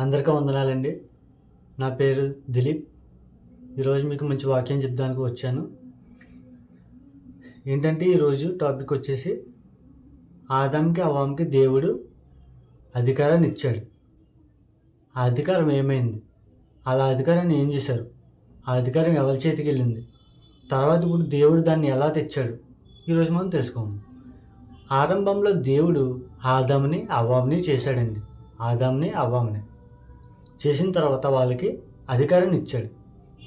అందరికీ వందనాలండి. నా పేరు దిలీప్. ఈరోజు మీకు మంచి వాక్యం చెప్దానికి వచ్చాను. ఏంటంటే ఈరోజు టాపిక్ వచ్చేసి ఆదాంకి అవాంకి దేవుడు అధికారాన్ని ఇచ్చాడు. ఆ అధికారం ఏమైంది? అలా అధికారాన్ని ఏం చేశారు? ఆ అధికారం ఎవరి చేతికి వెళ్ళింది? తర్వాత ఇప్పుడు దేవుడు దాన్ని ఎలా తెచ్చాడు? ఈరోజు మనం తెలుసుకోము ఆరంభంలో దేవుడు ఆదాముని అవామిని చేశాడండి. ఆదాముని అవ్వాముని చేసిన తర్వాత వాళ్ళకి అధికారాన్ని ఇచ్చాడు.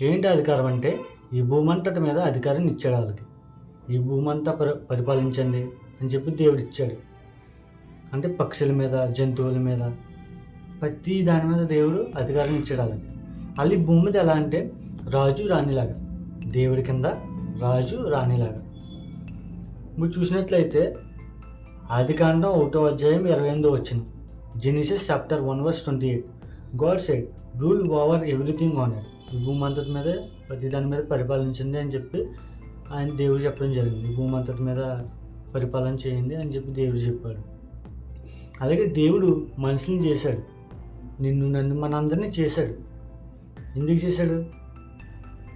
ఏంటి అధికారం అంటే ఈ భూమంతటి మీద అధికారాన్ని ఇచ్చాడు వాళ్ళకి. ఈ భూమంతా పరి పరిపాలించండి అని చెప్పి దేవుడు ఇచ్చాడు. అంటే పక్షుల మీద జంతువుల మీద ప్రతి దాని మీద దేవుడు అధికారం ఇచ్చాడు వాళ్ళకి. వాళ్ళు ఈ భూమి మీద ఎలా అంటే రాజు రాణిలాగా దేవుడి కింద రాజు రాణిలాగా. మీరు చూసినట్లయితే ఆదికాండం ఒకటో అధ్యాయం ఇరవై ఎనిమిదో వచ్చింది Genesis chapter one verse twenty eight God said rule over everything on it ఈ భూమి అంతటి మీద ప్రతి దాని మీద పరిపాలించండి అని చెప్పి ఆయన దేవుడు చెప్పడం జరిగింది. ఈ భూమి అంతటి మీద పరిపాలన చేయండి అని చెప్పి దేవుడు చెప్పాడు. అలాగే దేవుడు మనుషుని చేశాడు. నిన్ను నన్ను మనందరినీ చేశాడు. ఎందుకు చేశాడు?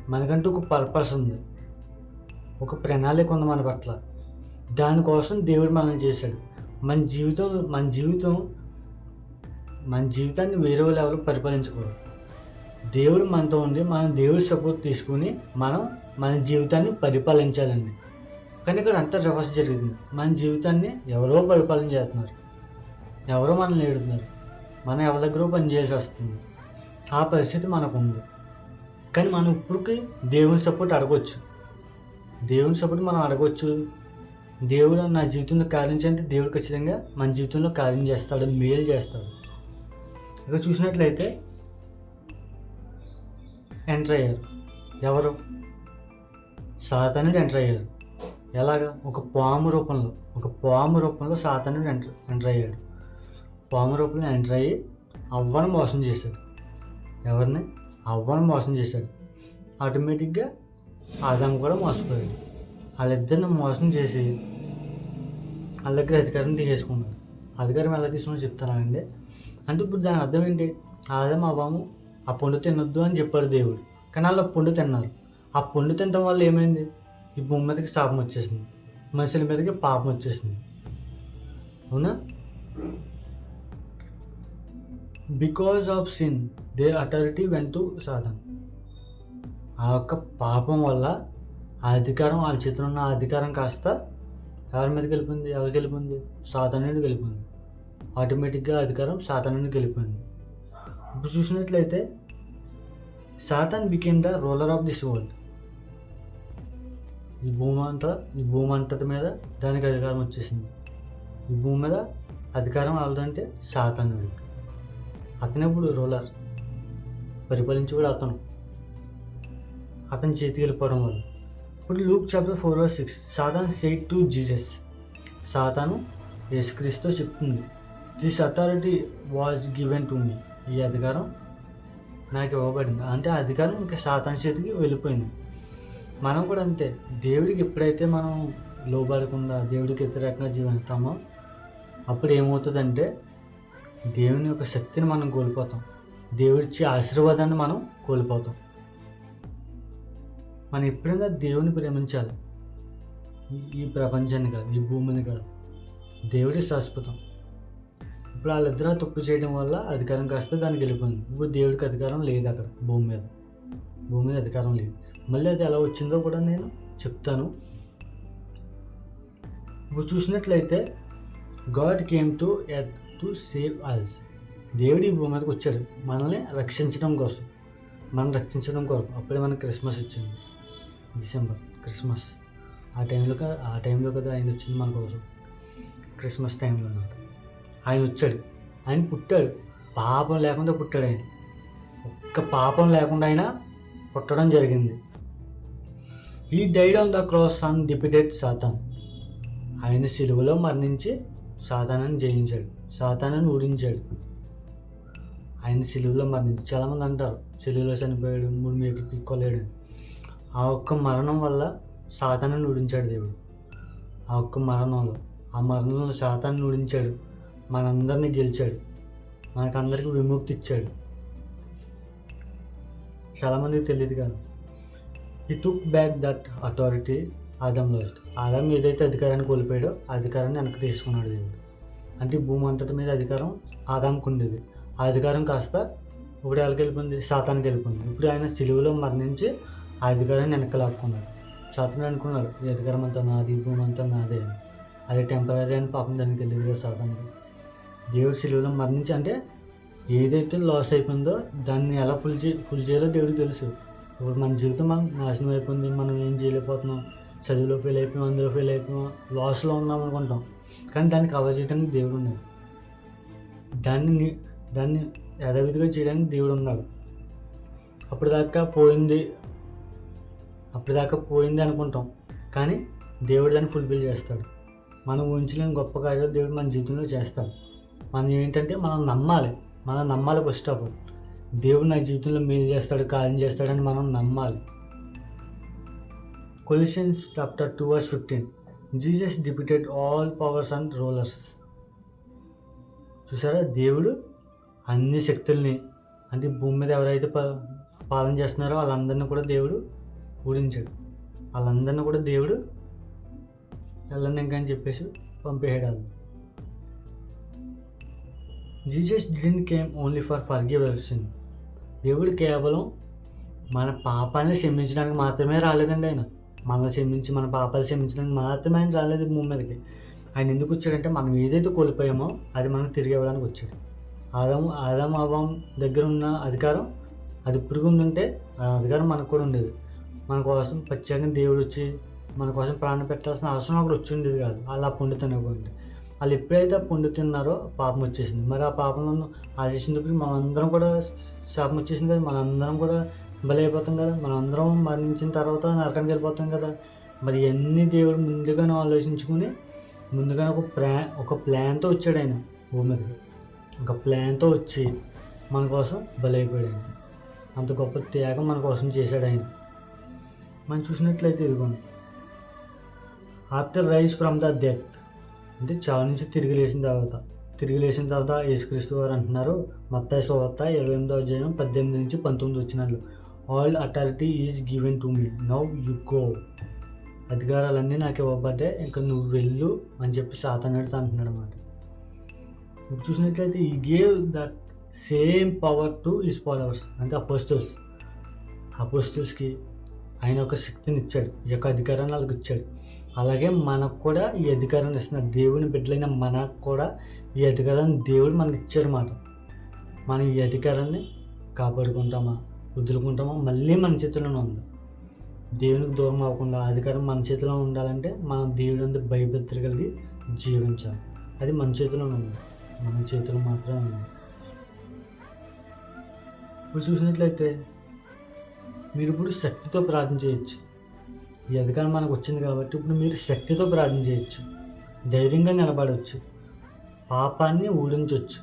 మనకంటూ ఒక పర్పస్ ఉంది. ఒక ప్రణాళిక ఉంది మన పట్ల. దానికోసం దేవుడు మనల్ని చేశాడు. మన జీవితం మన జీవితం మన జీవితాన్ని వేరే వాళ్ళు ఎవరు పరిపాలించకూడదు దేవుడు మనతో ఉండి మనం దేవుడి సపోర్ట్ తీసుకుని మనం మన జీవితాన్ని పరిపాలించాలండి. కానీ ఇక్కడ అంతా రివర్స్ జరిగింది. మన జీవితాన్ని ఎవరో పరిపాలన చేస్తున్నారు. ఎవరో మనల్ని ఏడుతున్నారు. మనం ఎవరి దగ్గర పనిచేయాల్సి వస్తుంది. ఆ పరిస్థితి మనకు ఉంది కానీ మనం ఇప్పటికి దేవుని సపోర్ట్ అడగొచ్చు. దేవుని సపోర్ట్ మనం అడగొచ్చు. దేవుడు నా జీవితంలో కార్యం చేయంటే దేవుడు ఖచ్చితంగా మన జీవితంలో కార్యం చేస్తాడు మేలు చేస్తాడు. ఇక్కడ చూసినట్లయితే ఎంటర్ అయ్యారు. ఎవరు? సాతనుడు ఎంటర్ అయ్యారు. ఎలాగా? ఒక పాము రూపంలో ఒక పాము రూపంలో సాతనుడు ఎంటర్ ఎంటర్ అయ్యాడు. పాము రూపంలో ఎంటర్ అయ్యి అవ్వను మోసం చేశాడు. ఎవరిని? అవ్వను మోసం చేశాడు. ఆటోమేటిక్గా ఆదాం కూడా మోసపోయాడు. వాళ్ళిద్దరిని మోసం చేసి వాళ్ళ దగ్గర అధికారం తీసేసుకున్నాడు. అధికారం ఎలా తీసుకుని చెప్తానండి. అంటే ఇప్పుడు దాని అర్థం ఏంటి? ఆదాయ మా బాము ఆ పండు తినొద్దు అని చెప్పాడు దేవుడు. కానీ వాళ్ళు ఆ పండు తిన్నారు. ఆ పండు తినడం వల్ల ఏమైంది? ఈ భూమి మీదకి శాపం వచ్చేసింది. మనుషుల మీదకి పాపం వచ్చేసింది. అవునా? Because of sin the authority went to Satan ఆ యొక్క పాపం వల్ల ఆ అధికారం వాళ్ళ చేతిలో ఉన్న ఆ అధికారం కాస్త ఎవరి మీద గెలిపింది? ఎవరికి గెలిపింది? సాధారణుడు గెలిపింది. ఆటోమేటిక్గా అధికారం సాధారణుడు గెలిపింది. ఇప్పుడు చూసినట్లయితే Satan became the ruler of this world ఈ భూమి అంతా ఈ భూమి అంతటి మీద దానికి అధికారం వచ్చేసింది. ఈ భూమి మీద అధికారం వాళ్ళదంటే సాతానుడికి అతనే ఇప్పుడు రూలర్ కూడా అతను. అతని చేతికి వెళ్ళిపోవడం వల్ల. ఇప్పుడు Luke chapter four verse six. Satan said to Jesus. సాతాను యేసుక్రీస్తు చెప్తుంది this authority was given to me ఈ అధికారం నాకు ఇవ్వబడింది. అంటే అధికారం ఇంకా సాతాన్ చేతికి వెళ్ళిపోయింది. మనం కూడా అంతే. దేవుడికి ఎప్పుడైతే మనం లోబడకుండా దేవుడికి వ్యతిరేకంగా జీవిస్తామో అప్పుడు ఏమవుతుందంటే దేవుని యొక్క శక్తిని మనం కోల్పోతాం. దేవుడిచ్చే ఆశీర్వాదాన్ని మనం కోల్పోతాం. మనం ఎప్పుడైనా దేవుని ప్రేమించాలి. ఈ- ప్రపంచాన్ని కాదు ఈ భూమిని కాదు. దేవుడి శాశ్వతం. ఇప్పుడు వాళ్ళిద్దరూ తప్పు చేయడం వల్ల అధికారం కాస్త దానికి వెళ్ళిపోయింది. ఇప్పుడు దేవుడికి అధికారం లేదు అక్కడ భూమి మీద. భూమి మీద అధికారం లేదు. మళ్ళీ అది ఎలా వచ్చిందో కూడా నేను చెప్తాను. ఇప్పుడు చూసినట్లయితే God came to earth to save us దేవుడు ఈ భూమి మీదకి వచ్చాడు. మనల్ని రక్షించడం కోసం. మనం రక్షించడం కొరకు. అప్పుడే మనకి క్రిస్మస్ వచ్చింది. December Christmas. ఆ టైంలో ఆ టైంలో కదా ఆయన వచ్చింది మన కోసం. క్రిస్మస్ టైంలో అన్నమాట. ఆయన వచ్చాడు. ఆయన పుట్టాడు. పాపం లేకుండా పుట్టాడు ఆయన. ఒక్క పాపం లేకుండా ఆయన పుట్టడం జరిగింది. He died on the cross and defeated Satan. ఆయన సిలువలో మరణించి సాతానాన్ని జయించాడు. సాతానాన్ని ఊడించాడు. ఆయన సిలువలో మరణించి చాలామంది అంటారు. సిలువలో చనిపోయాడు మూడు మేకులు పీక్కోలేడు అని. ఆ ఒక్క మరణం వల్ల సాతాన్ని ఊడించాడు దేవుడు. ఆ ఒక్క మరణంలో ఆ మరణంలో సాతాన్ని ఊడించాడు మనందరినీ గెలిచాడు. మనకందరికీ విముక్తి ఇచ్చాడు. చాలామందికి తెలియదు కాదు he took back that authority Adam lost ఆదం ఏదైతే అధికారాన్ని కోల్పోయాడో అధికారాన్ని వెనక్కి తీసుకున్నాడు దేవుడు. అంటే భూమి అంతటి మీద అధికారం ఆదాంకు ఉండేది. ఆ అధికారం కాస్త ఇప్పుడు ఎవరికి సాతానికి శాతానికి వెళ్ళిపోయింది. ఇప్పుడు ఆయన సిలువలో మరణించి ఆ అధికారాన్ని వెనక్కి లాక్కున్నాడు శాతం అనుకున్నాడు ఈ అధికారం అంతా నాది భూమి అంతా నాదే అని. అది టెంపరీ అని పాపం దానికి తెలియదు కదా శాతానికి దేవుడు సిలువలో మరణించి అంటే ఏదైతే లాస్ అయిపోయిందో దాన్ని ఎలా ఫుల్ చే ఫుల్ చేయాలో దేవుడికి తెలుసు. ఇప్పుడు మన జీవితం మనం నాశనం అయిపోయింది మనం ఏం చేయలేకపోతున్నాం. చదువులో ఫెయిల్ అయిపోయాం అందులో ఫెయిల్ అయిపోయాం లాస్లో ఉన్నాం అనుకుంటాం. కానీ దాన్ని కవర్ చేయడానికి దేవుడు ఉన్నాడు. దాన్ని దాన్ని యథావిధిగా చేయడానికి దేవుడు ఉన్నాడు. అప్పుడు దాకా పోయింది అప్పటిదాకా పోయింది అనుకుంటాం. కానీ దేవుడు దాన్ని ఫుల్ఫిల్ చేస్తాడు. మనం ఊహించలేని గొప్ప కార్యాలు దేవుడు మన జీవితంలో చేస్తాడు. మనం ఏంటంటే మనం నమ్మాలి. మనం నమ్మాలి ఫస్ట్ ఆఫ్ ఆల్ దేవుడు నా జీవితంలో మేలు చేస్తాడు కార్యం చేస్తాడని మనం నమ్మాలి. Colossians chapter two verse fifteen Jesus deputed all powers and rulers. చూసారా? దేవుడు అన్ని శక్తుల్ని అంటే భూమి మీద ఎవరైతే ప పాలన చేస్తున్నారో వాళ్ళందరినీ కూడా దేవుడు ఊడించాడు వాళ్ళందరినీ కూడా దేవుడు వెళ్ళండి ఇంకా అని చెప్పేసి పంపేయడాలి Jesus Jesus didn't came only for forgive sin దేవుడు కేవలం మన పాపాన్ని క్షమించడానికి మాత్రమే రాలేదండి ఆయన. మనల్ని క్షమించి మన పాపాలు క్షమించడానికి మాత్రమే ఆయన రాలేదు భూమి మీదకి. ఆయన ఎందుకు వచ్చాడంటే మనం ఏదైతే కోల్పోయామో అది మనకు తిరిగి ఇవ్వడానికి వచ్చాడు. ఆదాం ఆదాం అవం దగ్గర ఉన్న అధికారం అది ఇప్పుడు ఉందంటే ఆ అధికారం మనకు కూడా ఉండేది. మన కోసం ప్రత్యేకంగా దేవుడు వచ్చి మన కోసం ప్రాణం పెట్టాల్సిన అవసరం అక్కడ వచ్చి ఉండేది కాదు. అలా పొందుతున్నటువంటి వాళ్ళు ఎప్పుడైతే ఆ పాపం వచ్చేసింది. మరి ఆ పాపంలో ఆశించినప్పుడు మనందరం కూడా శాపం వచ్చేసింది కదా. మనందరం కూడా బలైపోతాం కదా. మనందరం మరణించిన తర్వాత నరకానికి వెళ్ళిపోతాం కదా. మరి ఇవన్నీ దేవుడు ముందుగానే ఆలోచించుకుని ముందుగానే ఒక ప్లా ఒక ప్లాన్తో వచ్చాడు ఆయన భూమి మీదకి. ఒక ప్లాన్తో వచ్చి మన కోసం బలైపోయాడు ఆయన. అంత గొప్ప త్యాగం మన కోసం చేశాడు ఆయన. మనం చూసినట్లయితే ఇదిగోండి. After rise from the death. అంటే చావు నుంచి తిరిగి లేచిన తర్వాత. తిరిగి లేచిన తర్వాత యేసుక్రీస్తు వారు అంటున్నారు మత్తాయి సువార్త ఇరవై ఎనిమిదో అధ్యాయం పద్దెనిమిది నుంచి పంతొమ్మిది వచ్చినట్లు. All authority is given to me. Now you go. అధికారాలన్నీ నాకు ఇవ్వబడ్డే ఇంకా నువ్వు వెళ్ళు అని చెప్పి సాతానుడితో అంటున్నాడు అనమాట ఇప్పుడు చూసినట్లయితే ఈ gave that same power to his followers అంటే అపోస్టల్స్ అపోస్టల్స్కి ఆయన ఒక శక్తిని ఇచ్చాడు ఈ యొక్క అధికారాన్ని వాళ్ళకి ఇచ్చాడు. అలాగే మనకు కూడా ఈ అధికారాన్ని ఇస్తున్నారు. దేవుని బిడ్డలైన మనకు కూడా ఈ అధికారాన్ని దేవుడు మనకి ఇచ్చాడనమాట మనం ఈ అధికారాన్ని కాపాడుకుంటామా? వదులుకుంటామా? మళ్ళీ మన చేతిలోనే ఉంది. దేవునికి దూరం అవ్వకుండా అధికారం మన చేతిలో ఉండాలంటే మనం దేవుడి అందు భయభద్ర కలిగి జీవించాలి. అది మన చేతిలోనే ఉంది. మన చేతిలో మాత్రమే ఉంది. ఇప్పుడు చూసినట్లయితే మీరు ఇప్పుడు శక్తితో ప్రార్థన చేయొచ్చు. ఈ అధికారం మనకు వచ్చింది కాబట్టి ఇప్పుడు మీరు శక్తితో ప్రార్థన చేయొచ్చు. ధైర్యంగా నిలబడవచ్చు పాపాన్ని ఊడించవచ్చు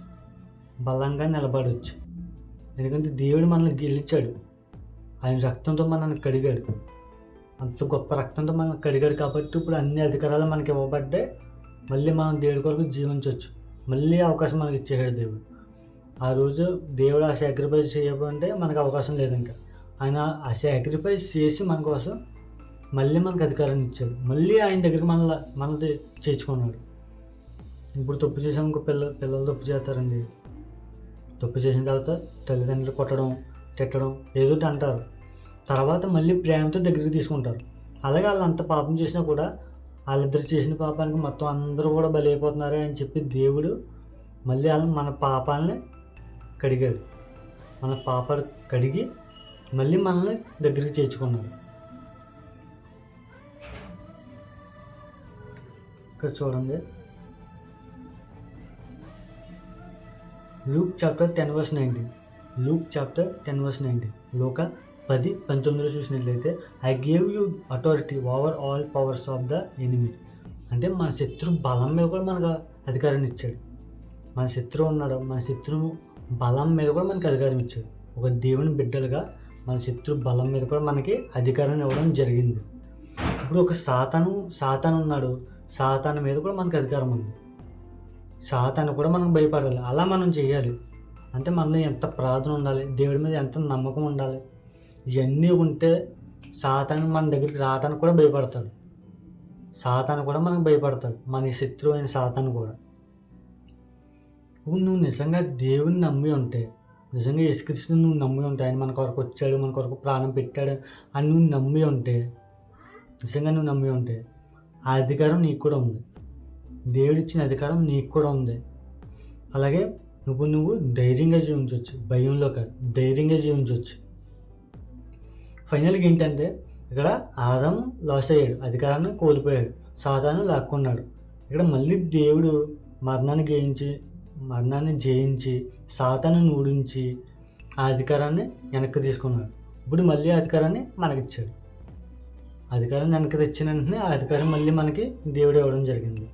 బలంగా నిలబడవచ్చు ఎందుకంటే దేవుడు మనల్ని గెలిచాడు. ఆయన రక్తంతో మనల్ని కడిగాడు. అంత గొప్ప రక్తంతో మనల్ని కడిగాడు కాబట్టి ఇప్పుడు అన్ని అధికారాలు మనకి ఇవ్వబడ్డాయి. మళ్ళీ మనం దేవుడి కొరకు జీవించవచ్చు మళ్ళీ అవకాశం మనకి ఇచ్చేసాడు దేవుడు. ఆ రోజు దేవుడు ఆ సాక్రిఫైస్ చేయబోంటే మనకు అవకాశం లేదు ఇంకా ఆయన ఆ సాక్రిఫైస్ చేసి మన కోసం మళ్ళీ మనకు అధికారాన్ని ఇచ్చాడు. మళ్ళీ ఆయన దగ్గర మన మనది చేర్చుకున్నాడు. ఇప్పుడు తప్పు చేసాం ఇంకో పిల్ల పిల్లలు తప్పు చేస్తారండి. తప్పు చేసిన తర్వాత తల్లిదండ్రులు కొట్టడం తిట్టడం ఏదో అంటారు. తర్వాత మళ్ళీ ప్రేమతో దగ్గరికి తీసుకుంటారు. అలాగే వాళ్ళు అంత పాపం చేసినా కూడా వాళ్ళిద్దరు చేసిన పాపానికి మొత్తం అందరూ కూడా బలైపోతున్నారు అని చెప్పి దేవుడు మళ్ళీ వాళ్ళు మన పాపాలని కడిగాడు. మన పాపాలు కడిగి మళ్ళీ మనల్ని దగ్గరికి చేర్చుకున్నాడు. ఇక్కడ చూడండి. Luke chapter ten verse nineteen Luke chapter ten verse nineteen లోక పది పంతొమ్మిదిలో చూసినట్లయితే I gave you authority over all powers of the enemy అంటే మన శత్రు బలం మీద కూడా మనకు అధికారాన్ని ఇచ్చాడు. మన శత్రువు ఉన్నాడు. మన శత్రువు బలం మీద కూడా మనకి అధికారం ఇచ్చాడు. ఒక దేవుని బిడ్డలుగా మన శత్రు బలం మీద కూడా మనకి అధికారాన్ని ఇవ్వడం జరిగింది. ఇప్పుడు ఒక సాతాను సాతాను ఉన్నాడు. సాతాను మీద కూడా మనకు అధికారం ఉంది. సాతాను కూడా మనం భయపడాలి. అలా మనం చేయాలి. అంటే మనలో ఎంత ప్రార్థన ఉండాలి? దేవుడి మీద ఎంత నమ్మకం ఉండాలి? ఇవన్నీ ఉంటే సాతాను మన దగ్గరికి రావడానికి కూడా భయపడతాడు. సాతాను కూడా మనకు భయపడతాడు. మన శత్రువు అయిన సాతాను కూడా. ఇప్పుడు నువ్వు నిజంగా దేవుని నమ్మి ఉంటే నిజంగా యేసుక్రీస్తుని నువ్వు నమ్మి ఉంటే ఆయన మన కొరకు వచ్చాడు మన కొరకు ప్రాణం పెట్టాడు అని నువ్వు నమ్మి ఉంటే నిజంగా నువ్వు నమ్మి ఉంటే ఆ అధికారం నీకు కూడా ఉంది. దేవుడు ఇచ్చిన అధికారం నీకు కూడా ఉంది. అలాగే నువ్వు నువ్వు ధైర్యంగా జీవించవచ్చు భయంలో కాదు ధైర్యంగా జీవించవచ్చు ఫైనల్గా ఏంటంటే ఇక్కడ ఆదం లాస్ అయ్యాడు అధికారాన్ని కోల్పోయాడు సాధారణ లాక్కున్నాడు. ఇక్కడ మళ్ళీ దేవుడు మరణాన్ని జయించి మరణాన్ని జయించి సాతాను నూడించి ఆ అధికారాన్ని వెనక్కి తీసుకున్నాడు. ఇప్పుడు మళ్ళీ అధికారాన్ని మనకిచ్చాడు. అధికారం వెనక్కి తెచ్చిన వెంటనే ఆ అధికారం మళ్ళీ మనకి దేవుడు ఇవ్వడం జరిగింది.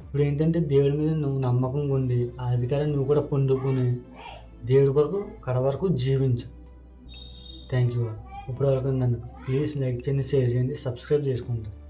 ఇప్పుడు ఏంటంటే దేవుడి మీద నువ్వు నమ్మకంగా ఉండి ఆ అధికారం నువ్వు కూడా పొందుకుని దేవుడి కొరకు కడ వరకు జీవించు. థ్యాంక్ యూ ఇప్పుడు వరకు నన్ను ప్లీజ్ లైక్ చేయండి షేర్ చేయండి సబ్స్క్రైబ్ చేసుకుంటాను